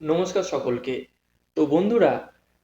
নমস্কার সকলকে। তো বন্ধুরা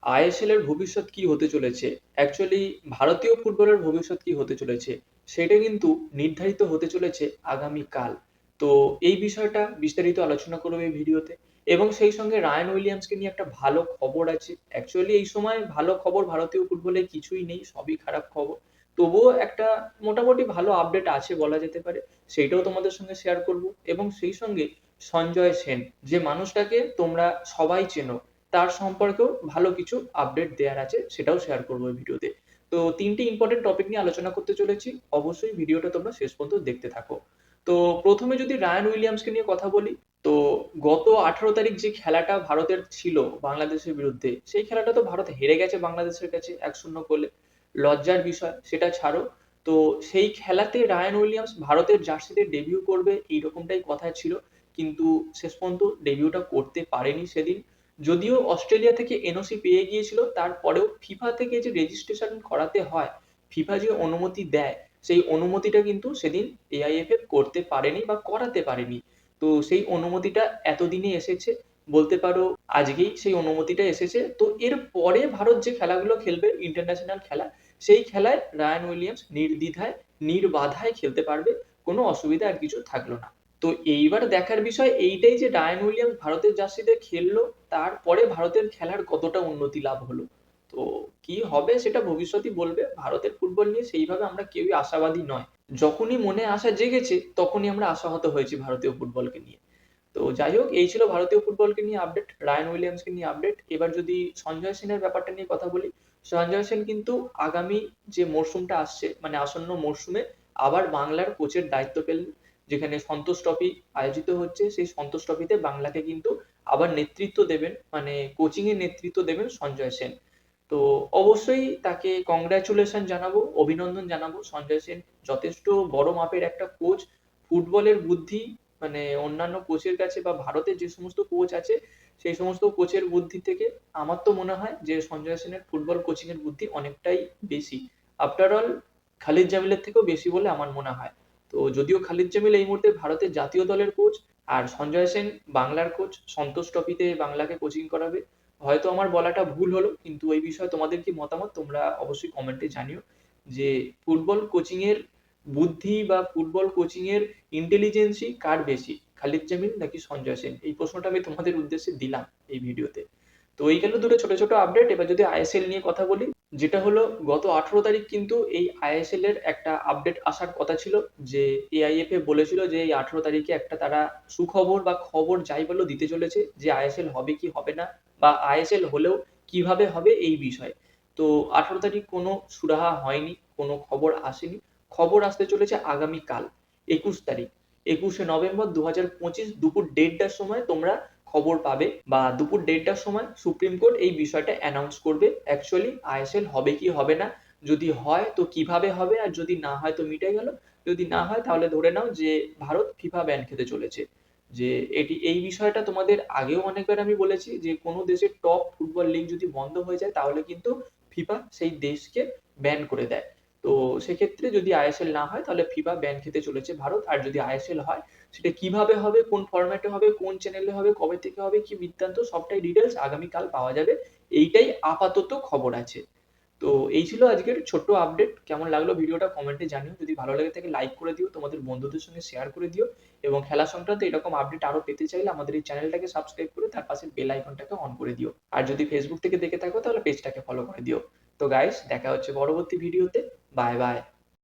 আইএসএল এর ভবিষ্যৎ কি হতে চলেছে? অ্যাকচুয়ালি ভারতীয় ফুটবলের ভবিষ্যৎ কি হতে চলেছে? সেটা কিন্তু নির্ধারিত হতে চলেছে আগামী কাল তো এই বিষয়টা বিস্তারিত আলোচনা করব এই ভিডিওতে। এবং সেই সঙ্গে রায়ান উইলিয়ামসকে নিয়ে একটা ভালো খবর আছে। অ্যাকচুয়ালি এই সময় ভালো খবর ভারতীয় ফুটবলে কিছুই নেই, সবই খারাপ খবর। তবুও একটা মোটামুটি ভালো আপডেট আছে বলা যেতে পারে, সেইটাও তোমাদের সঙ্গে শেয়ার করব। এবং সেই সঙ্গে সঞ্জয় সেন, যে মানুষটাকে তোমরা সবাই চেনো, তার সম্পর্কেও ভালো কিছু আপডেট দেওয়ার আছে, সেটাও শেয়ার করব ভিডিওতে তো। তিনটি ইম্পর্টেন্ট টপিক নিয়ে আলোচনা করতে চলেছি, অবশ্যই ভিডিওটা তোমরা শেষ পর্যন্ত দেখতে থাকো। তো প্রথমে যদি রায়ান উইলিয়ামসকে নিয়ে কথা বলি, তো গত আঠারো তারিখ যে খেলাটা ভারতের ছিল বাংলাদেশের বিরুদ্ধে, সেই খেলাটা তো ভারত হেরে গেছে বাংলাদেশের কাছে এক শূন্য গোলে। লজ্জার বিষয়, সেটা ছাড়ো। তো সেই খেলাতে রায়ান উইলিয়ামস ভারতের জার্সিতে ডেবিউ করবে, এইরকমটাই কথা ছিল। কিন্তু শেষ পর্যন্ত ডেবিউটা করতে পারেনি সেদিন। যদিও অস্ট্রেলিয়া থেকে এনওসি পেয়ে গিয়েছিল, তারপরেও ফিফা থেকে যে রেজিস্ট্রেশন করাতে হয় ফিফা যে অনুমতি দেয়, সেই অনুমতিটা কিন্তু সেদিন এআইএফএফ করতে পারেনি বা করাতে পারেনি। তো সেই অনুমতিটা এতদিনে এসেছে, বলতে পারো আজকেই সেই অনুমতিটা এসেছে। তো এর পরে ভারত যে খেলাগুলো খেলবে ইন্টারন্যাশনাল খেলা, সেই খেলায় রায়ান উইলিয়ামস নির্দ্বিধায়, নির্বাধায় খেলতে পারবে, কোনো অসুবিধা আর কিছু থাকল না। তো এইবার দেখার বিষয় এইটাই যে রায়ান উইলিয়ামস ভারতের জার্সিতে খেললো, তারপরে ভারতের খেলার কতটা উন্নতি লাভ হলো। তো কি হবে সেটা ভবিষ্যতই বলবে, ভারতের ফুটবল নিয়ে সেইভাবে আমরা কেউই আশাবাদী নয়। যখনই মনে আশা জেগেছে, তখনই আমরা আশাহত হয়েছি ভারতীয় ফুটবলকে নিয়ে। তো যাই হোক, এই ছিল ভারতীয় ফুটবলকে নিয়ে আপডেট রায়ান উইলিয়ামসকে নিয়ে আপডেট। এবার যদি সঞ্জয় সেনের ব্যাপারটা নিয়ে কথা বলি, সঞ্জয় সেন কিন্তু আগামী যে মরশুমটা আসছে মানে আসন্ন মরশুমে আবার বাংলার কোচের দায়িত্ব পেলেন। যেখানে সন্তোষ ট্রফি আয়োজিত হচ্ছে, সেই সন্তোষ ট্রফিতে বাংলাকে কিন্তু আবার নেতৃত্ব দেবেন মানে কোচিং এর নেতৃত্ব দেবেন সঞ্জয় সেন। তো অবশ্যই তাকে কংগ্রাচুলেশন জানাব, অভিনন্দন জানাব। সঞ্জয় সেন যথেষ্ট বড় মাপের একটা কোচ ফুটবলের বুদ্ধি মানে অন্যান্য কোচের কাছে বা ভারতের যে সমস্ত কোচ আছে, সেই সমস্ত কোচের বুদ্ধি থেকে আমার তো মনে হয় যে সঞ্জয় সেনের ফুটবল কোচিং এর বুদ্ধি অনেকটাই বেশি। আফটার অল খালিদ জামিলের থেকেও বেশি বলে আমার মনে হয়। তো যদিও খালিদ জামিল এই মুহূর্তে ভারতের জাতীয় দলের কোচ আর সঞ্জয় সেন বাংলার কোচ সন্তোষ ট্রফিতে বাংলাকে কোচিং করাবে। হয়তো আমার বলাটা ভুল হলো, কিন্তু এই বিষয়ে তোমাদের কি মতামত? তোমরা অবশ্যই কমেন্টে জানিও যে ফুটবল কোচিং এর বুদ্ধি বা ফুটবল কোচিং এর ইন্টেলিজেন্সই কার বেশি, খালিদ জামিল নাকি সঞ্জয় সেন? এই প্রশ্নটা আমি তোমাদের উদ্দেশ্যে দিলাম এই ভিডিওতে তো। এই গেল দুটো ছোট ছোট আপডেট এবার যদি আইএসএল নিয়ে কথা বলি যেটা হলো গত আঠারো তারিখ কিন্তু এই আইএসএল এর একটা আপডেট আসার কথা ছিল যে এআইএফএ বলেছিল যে এই আঠারো তারিখে একটা তারা সুখবর বা খবর যাই বলো দিতে চলেছে যে আইএসএল হবে কি হবে না বা আইএসএল হলেও কীভাবে হবে এই বিষয়ে। তো আঠারো তারিখ কোনো সুরাহা হয়নি, কোনো খবর আসেনি। খবর আসতে চলেছে আগামী কাল একুশ তারিখ। একুশে নভেম্বর দু হাজার পঁচিশ দুপুর দেড়টার সময় তোমরা খবর পাবে বা দুপুর দেড়টার সময় সুপ্রিম কোর্ট এই বিষয়টা অ্যানাউন্স করবে। অ্যাকচুয়ালি আইএসএল হবে কি হবে না? যদি হয় তো কীভাবে হবে? আর যদি না হয় তো মিটে গেল। যদি না হয় তাহলে ধরে নাও যে ভারত ফিফা ব্যান খেতে চলেছে। যে এটি, এই বিষয়টা তোমাদের আগেও অনেকবার আমি বলেছি যে কোনো দেশের টপ ফুটবল লিগ যদি বন্ধ হয়ে যায় তাহলে কিন্তু ফিফা সেই দেশকে ব্যান করে দেয়। তো সেক্ষেত্রে যদি আইএসএল না হয়, তাহলে ফিফা ব্যান খেতে চলেছে ভারত। আর যদি আইএসএল হয়, সেটা কীভাবে হবে, কোন ফরম্যাটে হবে, কোন চ্যানেলে হবে, কবে থেকে হবে, কি বৃত্তান্ত, সবটাই ডিটেলস আগামীকাল পাওয়া যাবে। এইটাই আপাতত খবর আছে। তো এই ছিল আজকের ছোট্ট আপডেট কেমন লাগল ভিডিওটা কমেন্টে জানিও। যদি ভালো লাগে থাকে লাইক করে দিও, তোমাদের বন্ধুদের সঙ্গে শেয়ার করে দিও। এবং খেলা সংক্রান্ত এরকম আপডেট আরও পেতে চাইলে আমাদের এই চ্যানেলটাকে সাবস্ক্রাইব করে তার পাশে বেল আইকনটাকে অন করে দিও। আর যদি ফেসবুক থেকে দেখে থাকো, তাহলে পেজটাকে ফলো করে দিও। তো গাইস দেখা হচ্ছে পরবর্তী ভিডিওতে বাই বাই